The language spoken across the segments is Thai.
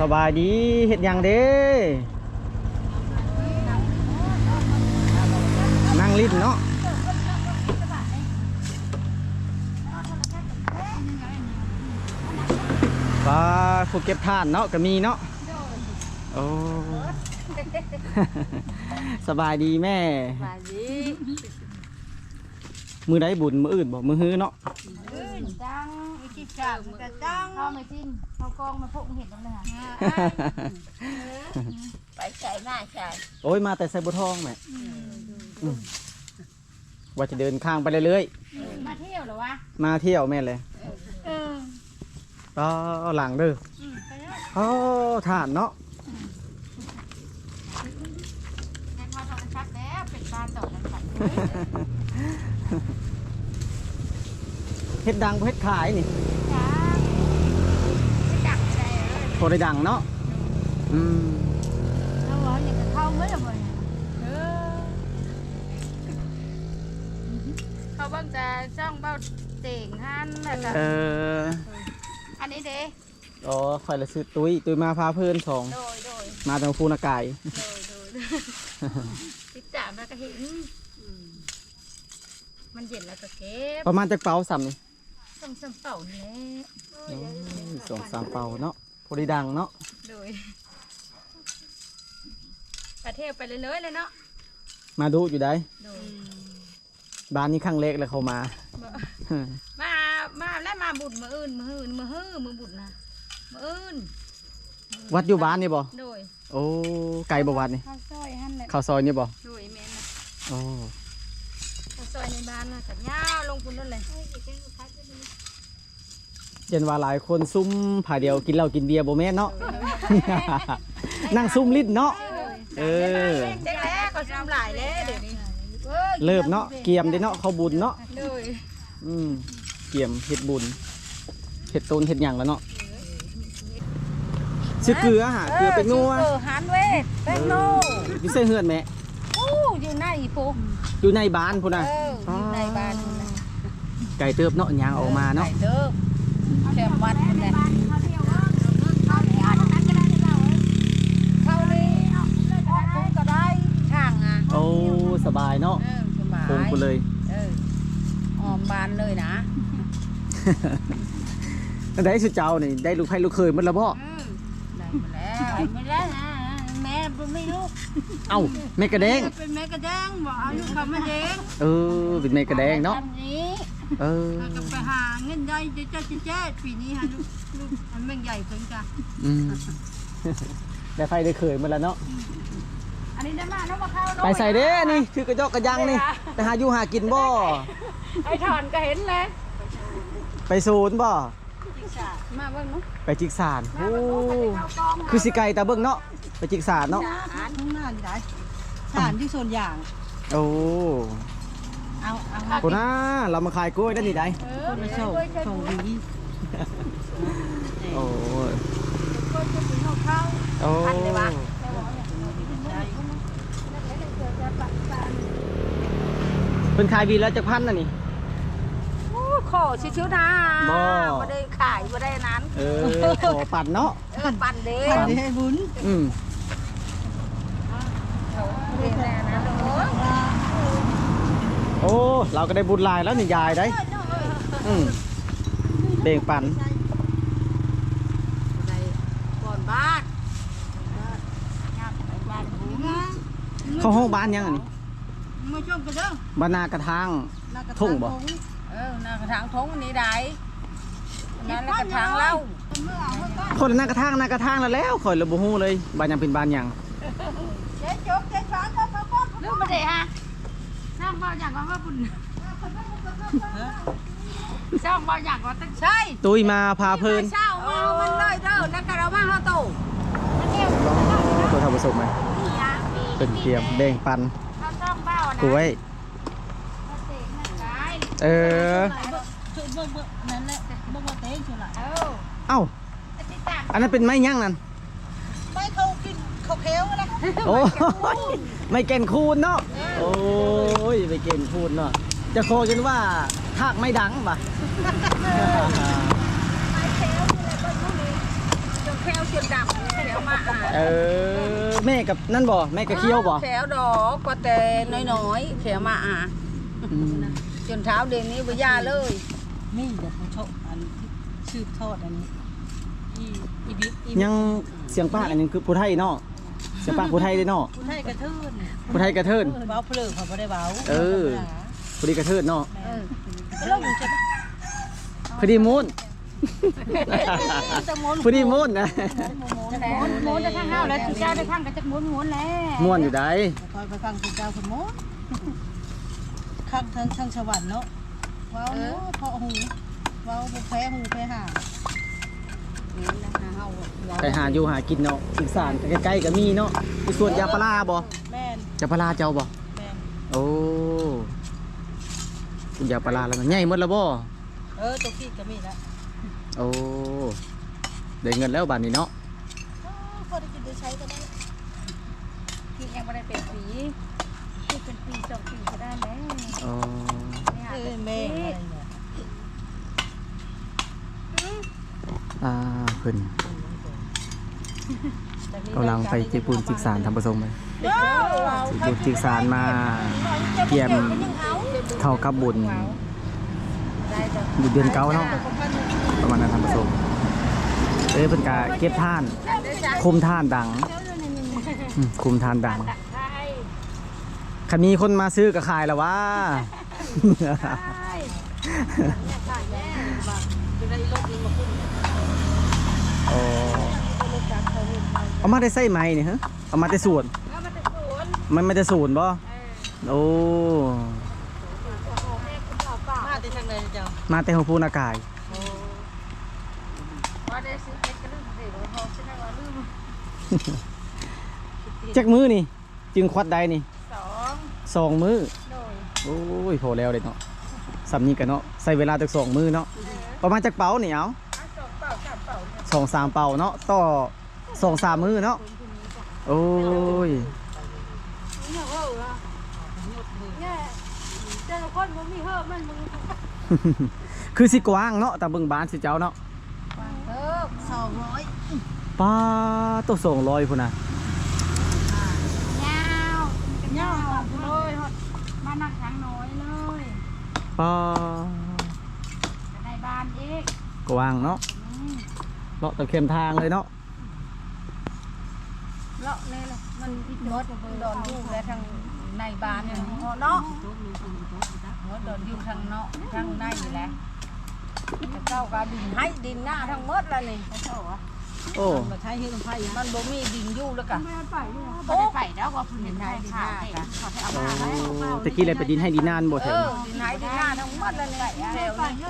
สบายดีเฮ็ดหยังเด้นั่งลิ้นเนาะปลาผู้เก็บทานเนาะก็มีเนาะโอ้สบายดีแม่มาดีมือได้บุญมืออื่นบอกมือฮื้อเนาะขึ้นจังอีกที จังกระจังเข้าไม่จิ้นเข้ากองมาพกเห็ดตรงนี้ไปใส่หน้าใส่โอ้ยมาแต่ใส่บุทองแม่อืมว่าจะเดินข้างไปเรื่อยมาเที่ยวเหรอวะๆมาเที่ยวแม่เลยเออก็หลังเด้อไปแล้วอ๋อทานเนาะแค่ทอดทอดชักแล้วเป็นปลาต่อกันสัตว์เฮ็ดดังบ่เฮ็ดขายนี่ จ้าไม่จักอะไรเลย พอได้ดังเนาะอืมเอาวะอย่างกับเข้าเมื่อไหร่เออเขาเบิ่งจะจ้องเบ้าเต่งหันแล้วก็เอออันนี้เด้อ๋อคอยละซื้อตุ้ยตุ้ยมาพาเพื่อนสอง โดยโดยมาทางภูนากาย โดยโดยติดจามแล้วก็เห็นมันเย็นแล้วก็เก็บประมาณจักเป๋าสามนี่ต้องสมเป่านี่โอ้ยสองสามเป๋าเนาะ พอได้ดังเนาะโดยประเทศไปเลยเลยเลยเนาะมาดูอยู่ได้โดยบ้านนี้ครั้งเล็กเลยเขามามามาแล้วมาบุญมืออื่นมืออื่นมือฮื้อมือบุญนะมืออื่นวัดอยู่บ้านนี่บ่โดยโอ้ไกลบ่วัดนี่ข้าวซอยหั่นแหละเข้าวซอยนี่บ่โดยแม่นะโอ้ข้าวซอยในบ้านนะกัยาวลงทุนนั่นเลย เย็นว่าหลายคนซุ่มผาเดียวกินเหล้ากินเบียร์บ่แม่นเนาะ นั่งซุ่มลิ้นเนาะ เออ เจ๊แล้วก็ซ้ำหลายแล้วเดี๋ยวนี้เริ่มเนาะ เกียมเด้เนาะเขาบุญเนาะโดยอืมเกียมเฮ็ดบุญเฮ็ดต้นเฮ็ดหยังแล้วเนาะซื้อเกลือหาเกลือเป็นงัวเออหันเวทเป็นโนอยู่ใส่เฮือนแม่อู้อยู่หน้าอีปูอยู่ในบ้านพุ่นน่ะเอออยู่ในบ้านนั่นน่ะไก่เติบเนาะยางออกมาเนาะไก่เด้อ แคมวัดนั่นแหละเข้านี่ออกปุ๊บก็ได้ช่างอะโอ้สบายเนาะเออสบายโคงกูเลยเออออมบานเลยนะได้สุดเจ้านี่ได้ลูกไผ่ลูกเคยหมดแล้วบ่อืมได้มาแล้วไม่ได้นะแม่ไม่ลูกเอ้าแม่กระแดงเป็นแม่กระแดงบอกเอาลูกเขามาเด้งเออเป็นแม่กระแดงเนาะอันนี้ เออเราจะไปหาเงินได้จะจะจะแจ้ปีนี้ฮะลูกลูกอันแม่งใหญ่เกินจ้ะอืมได้ไฟได้เคยหมาแล้วเนาะอันนี้ได้มาเนาะมาเข้าเนาะไปใส่เด้นี่คือกระจอกกระยังนี่ไปหาอยู่หากินบ่ไอ้ถอนก็เห็นเลยไปศูนย์บ่มาเบิ่งเนาะไปจิกสารโอ้คือสิไก่ตาเบิ่งเนาะไปจิกสารเนาะอ่านข้างหน้านี่ได้สารที่ส่วนอย่างโอ้ เอาเอาคนน่าเรามาขายกล้วยได้นี่ได้เออคนละส่งส่งดีโอ้ยก็จะถึงเอาเข้าโอ้พันเลยวะเพิ่นขายวีแล้วจักพันน่ะนี่โอ้ขอชิวๆนะบ่บ่ได้ขายบ่ได้นั้น เออขอปัดเนาะเออปั่นเด้ๆอันนี้ให้บุญอืมเด้แน่นะลูก โอ้ เราก็ได้บุญหลายแล้วนี่ยายได้อืมเบ่งปันได้ก่อนบ้านยากไปบ้านหูเข้าห้องบ้านยังอันนี้มาชมกันเด้อบ้านนากระทางทุ่งบ่เออหน้ากระถางทงอันนี้ได้นั่นแล้วกระถางเล่าคนละหน้ากระทางหน้ากระทางแล้วแล้วข่อยระบุฮู้เลยบ้านยังเป็นบ้านยังเจ๊จบเจ๊สอนก็พ่อพ่อลืมมาเด้ฮะน้ำ บ่อยากว่าว่าบุญช่างบ่อยากว่าตั้งใช่ตุ้ยมาพาเพลินเช้ามาเอามันเลยเด้อแล้วก็เรามาเฮาโตมันเอวตัวทำผสมไหมนี่อะเป็นเกียมแบ่งปันเขาจ้องเบ้านะกล้วยเขาเตะนั่นไงเออช่วยเบิ่งเบิ่งนั่นแหละเบิ่งว่าเต้งเชียวล่ะเออเอ้าไอ้ที่ต่างอันนั้นเป็นไม้ยั่งนั่นไม่เขากิน เขวนะโอ้ยไม่เก่นคูณเนาะโอ้ยไม่เก่นคูณเนาะจะโคกันว่าทากไม่ดังป่ะแคลวนี่แหละก็รู้นี่จนแควจนดำเลยเออแม่กับนั่นบ่แม่กับเคี้ยวบ่แถวดอกก็แต่น้อยๆแถวมาอะอืมจนเช้าเดี๋ยวนี้บ่ยาเลยมีแต่ผู้ชอบอันที่สืบทอดอันนี้อีบิ๊กยังเสียงป้าอันนึงคือผู้ไทยเนาะ เสียงป้าผู้ไทยเด้เนาะผู้ไทยกระเทินผู้ไทยกระเทินเบาเพลิงเขาบ่ได้เบาเออผู้ดีกระเทินเนาะเออก็เริ่มจะพอดีมูนจะม้วนพอดีมูนนะหมุนหมุนได้ทางเฮาแล้วสิเจ้าได้ทางก็จะหมุนหมุนแล้วม่วนอยู่ได้คอยไปฟังคุณเจ้าคุณโมข้างทางทางสวรรค์เนาะว้าวเนาะเพาะหูว้าวบุแพ้หูแพ้ห่านี่นะเฮา ไปหาอยู่หากินเนาะอีสานใกล้ๆก็มีเนาะมีส่วนยาปลาร้าบ่แม่นยาปลาร้าเจ้าบ่แม่นโอ้คุณยาปลาร้าแล้วมันใหญ่หมดแล้วบ่เออตัวขี้ก็มีแล้วโอ้ได้เงินแล้วบัดนี้เนาะพอได้กินได้ใช้กันได้ที่ยังบ่ได้เป็นปีที่เป็นปีสองปีก็ได้แล้วโอ้เออแม่อะไรเนี่ยอ่าเพิ่น กำลังไปเจ็บปูนจิกสารทำผสมไปเจ็บปูนจิกสารมาเตรียมเข้ากับบุญอยู่เดือนเก้าเนาะประมาณนั้นทำผสมเอ้ยเพิ่นกะเก็บท่าน คุมท่านดัง คุมท่านดังคันมีคนมาซื้อก็ขายแล้วว่าโอ้ เอามาได้ใส่ไหมเนี่ยฮะเอามาได้ส่วนมันไม่ได้ส่วนบ่โอ้มาที่ทางไหนเจ้ามาแต่หัวพูนอากาศว่าได้ซื้อเพชรก็ลืมเดี๋ยวพอฉันได้ว่าลืมจักมือนี่ จึงควัดได้นี่สองสองมือโดยโอ้ยพอแล้วเลยเนาะสำนี้กันเนาะใส่เวลาจากสองมือเนาะประมาณจากเป๋าเนี่ยเอา องสามเป๋าเนาะต่อสองสามมือเนาะโอ้ยเนี่ยเว้าว่าเนี่ยแต่ละคนมันมีเพิ่มมันมึงคือสิกว้างเนาะแต่เบิ่งบ้านสิเจ้าเนาะเออสองร้อยป้าตัวสองร้อยพุ่นนะยาวเป็นยาวเลยมานักทางน้อยเลยป้าในบ้านอีกกว้างเนาะ เลาะตะเข็มทางเลยเนาะเลาะนี่เลยมันมดดอนอยู่และทางในบ้านเนี่ยเนาะมดดอนอยู่ทางเนาะทางในนี่แหละจะเก้าก็ดินให้ดินหน้าทั้งหมดแล้วนี่โอ้มาใช้เฮ็ดลำไผ่ยังมันบ่มีดินอยู่แล้วก็ไม่ไปเนี่ยไม่ได้ไปแล้วว่าคุณเห็นไทยค่ะเขาไปเอามาแล้วตะกี้เลยไปดินให้ดินนานบ่แถเอวอดินให้ดินหน้าทั้งหมดแล้วนี่แถวนี้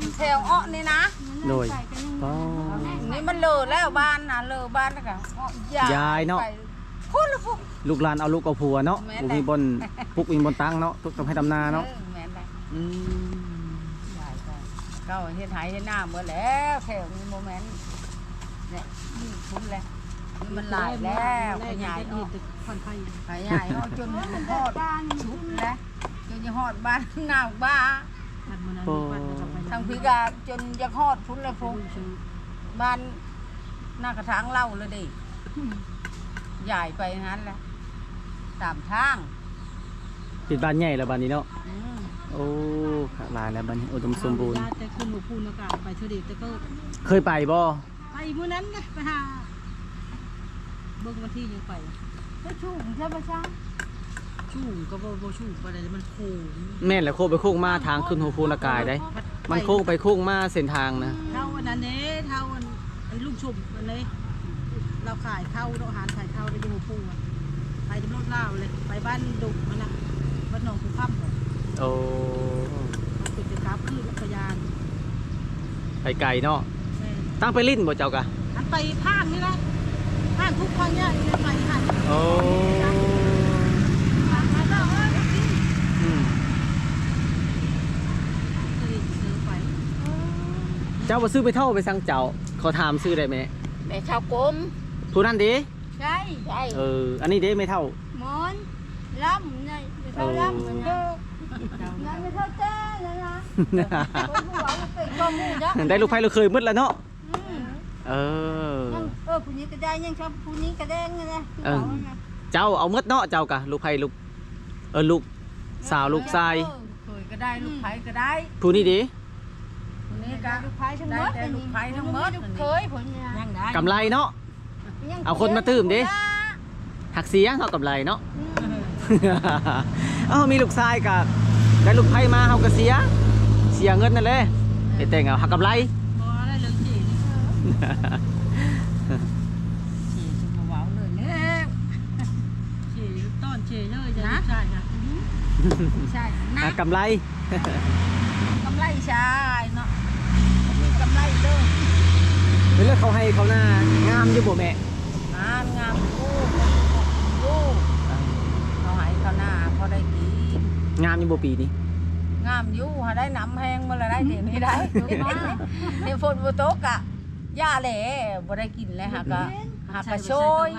แถวอ้อนี่นะโดยป้า นี่มันเลอแล้วบ้านนะเลอบ้านแล้วก็อ้อยายเนาะ ไปพูดแล้วพูด ลูกหลานเอาลูกเอาผัวเนาะแม่นบุแหละ มีบนปุกมีบนตั้งเนาะทุกทำให้ทำนาเนาะออแม่นเลยอืมยายก็เก้าเฮ็ดหายเฮ็ดหน้าเมื่อแล้วแถวนี้โมเมนต์เนี่ยนี่พุ่นแล้วนี่มันหลายแล้วขยายออก ผ่อนไผ่ขยายออกจนฮอดชุดแล้วจนจะฮอดบ้านหน้าบ้าผ่อนมันนั้นผ่อนกับไป ทางพิกาจนจะฮอดพุ่นแล้วพงบ้านหน้ากระถางเล่าเลยดิใหญ่ไปนั้นแหละตามทางปิดบ้านใหญ่แล้วบ้านนี้เนาะอืมโอ้ขาหลายแล้วบ้านนี้อุดมสมบูรณ์แต่ขึ้นหมู่พูนอากาศไปเท่าเด็กแต่ก็เคยไปบ่ไปมื้อนั้นนะไปหาเบิ่งวันที่ยังไปก็ชุ่มใช่ไหมจ๊ะ ชู่ก็บ่บ่ชู่ไปเลยมันโค้งแม่นแหละโค้งไปโค้งมาทางขึ้นหัวภูนากายได้ มันโค้งไปโค้งมาเส้นทางนะเท่าอันนั้นเด้เท่าอันไอ้ลูกชุบอันนี้เราขายข้าวเราอาหารขายข้าวในยูปูอะไปที่รถลาวเลยไปบ้านดุมันนะบ้านหนองภูค่ำเลยโอ้มันติดกราฟขึ้นรถพยานไปไกลเนาะแม่ตั้งไปลิ้นบ่เจ้ากะอันไปภาคนี่นะภาคทุกคนเนี่ยนี่ไปหันโอ้ ภาคมาแล้วเอ้ย อืม ซื้อไป เจ้าบ่ซื้อไปเท่าไปสั่งเจ้าเขาถามซื้อได้ไหมแม่ชาวกลมผู้นั้นเด้ใช่ใช่เอออันนี้เด้ไม่เท่ามอนล่ำเนี่ยไม่เท่าล่ำมันนะยังไม่เท่าแจ้เลยนะคนหัวมันเป็นข้อมูลนะได้ลูกไผ่ลูกเคยหมืดแล้วเนาะเออยังเออผู้นี้ก็ได้ยังชอบผู้นี้ก็ได้ไงนะเออเจ้าเอาเมดเนาะเจ้ากะลูกไผ่ลูกเออลูกสาวลูกชายเคยก็ได้ลูกไผ่ก็ได้ผู้นี้ดิผู้ นี้ก็ลูกพายทั้งหมดได้แต่ลูกไผ่ทั้งหมดลูกเคยผลเนี่ยยังได้กำไรเนาะ เอาคนมาตื้มดิ หักเสียเท่ากับไรเนาะเอ้ามีลูกชายกับได้ลูกไผ่มาเฮาก็เสีย เสียเงินนั่นแหละไอ้แต่งเอาหักกับไรพอได้เรื่องจีนี่จีจะมาว้าวเลยเนี่ยจีต้อนจีเลยจะใช่นะใช่นะหักกำไรกำไรชายเนาะมีกำไร เด้อเวลาเขาให้เขาหน้างามอยู่บ่แม่งามงามกู้กู้เขาให้เขาหน้าพอได้กินงามอยู่บ่ปีนี้งามอยู่หาได้น้ำแห้งมาละได้เดี๋ยวนี้ได้เดี๋ยวฝนบ่ตกอะย่าแหล่บ่ได้กินแล้วหากะหากะโชย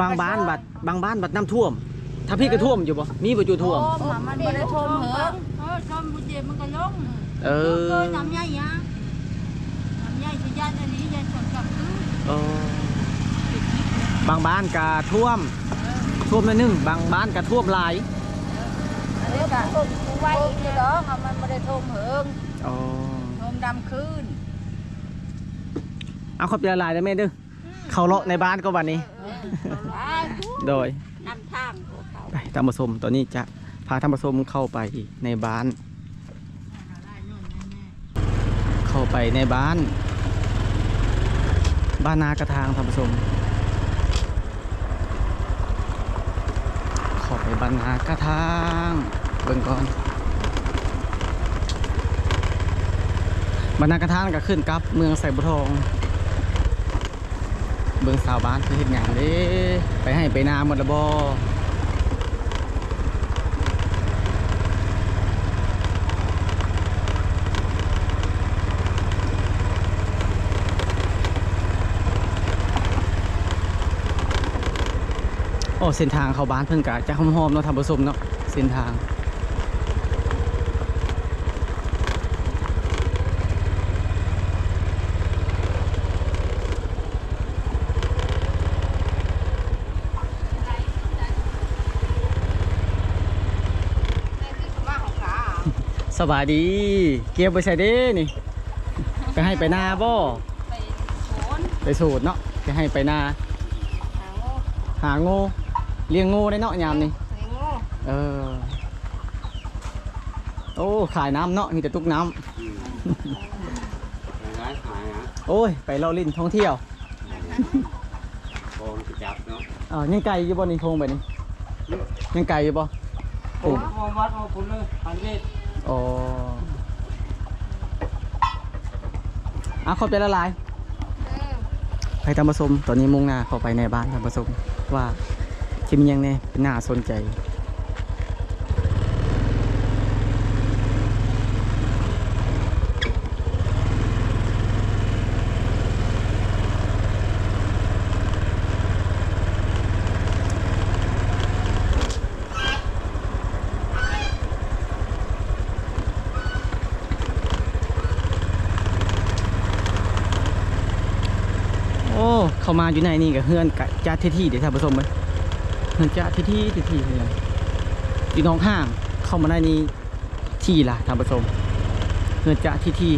บางบ้านบัดบางบ้านบัดน้ำท่วม ถ้าพี่ก็ท่วมอยู่บ่มีบ่อยู่ท่วมมามันบ่ได้ท่วมเหอะเออชมบุญเจมันก็ลงเออเออน้ำใหญ่ยะน้ำใหญ่สิ ยานอันนี้ยานส่วนกับคือเออบางบ้านก็ท่วม ท่วมนิดนึงบางบ้านก็ท่วมหลายอันนี้ก็ท่วมไว้อีกดอกอะมันบ่ได้ท่วมเหิงอ๋อท่วมดำคืนเอาเข้าไปละลายได้ไหมเด้อเขาเลาะในบ้านก็วันนี้ โดยนำทางของเขาไปท่านผู้ชมตอนนี้จะพาท่านผู้ชมเข้าไปในบ้าน เข้าไปในบ้าน บ้านนากระทางท่านผู้ชมขอไปบ้านนากระทางเบิ่งก่อนบ้านนากระทางก็ขึ้นกับเมืองใส่บุทอง เบิ่งสาวบ้านคือเห็นอย่างเด้ไปให้ไปนาหมดละบ่ อ้เส้นทางเข้าบ้านเพิ่งกะจะหอมๆเนาะท่านผู้ชมเนาะเส้นทางสบายดี เก็บไปใส่เด้นี่ไปให้ไปนาบ่ไปโขนไปสูตรเนาะไปให้ไปนาหาโง่หางู เลี้ยงงูได้เนาะยามนี้เลี้ยงโง่เออโอ้ขายน้ำเนาะมีแต่ตุกน้ำร้านขายนะโอ้ย ไปเราลิ้นท่องเที่ยวโกงจับเนาะอ้าวยังไกลอยู่บ่นี่ทงไปนี่ยังไกลอยู่บ่โอ้โหวัดโอ้คุณเลยพันเมตรอ๋ออะเข้าไปละลายเออไปทำผสมตอนนี้มุ่งหน้าเข้าไปในบ้านทำผสมว่า จะมีหยังแน่เป็นน่าสนใจโอ้เข้ามาอยู่ในนี่กับเฮือนกะจ้าที่ที่เดี๋ยวท่านผู้ชมไหมเฮือนจะที่ที่ที่ที่เลยอีน้องห้างเข้ามาในนี้ที่ล่ะท่านผู้ชมเฮือนจะที่ที่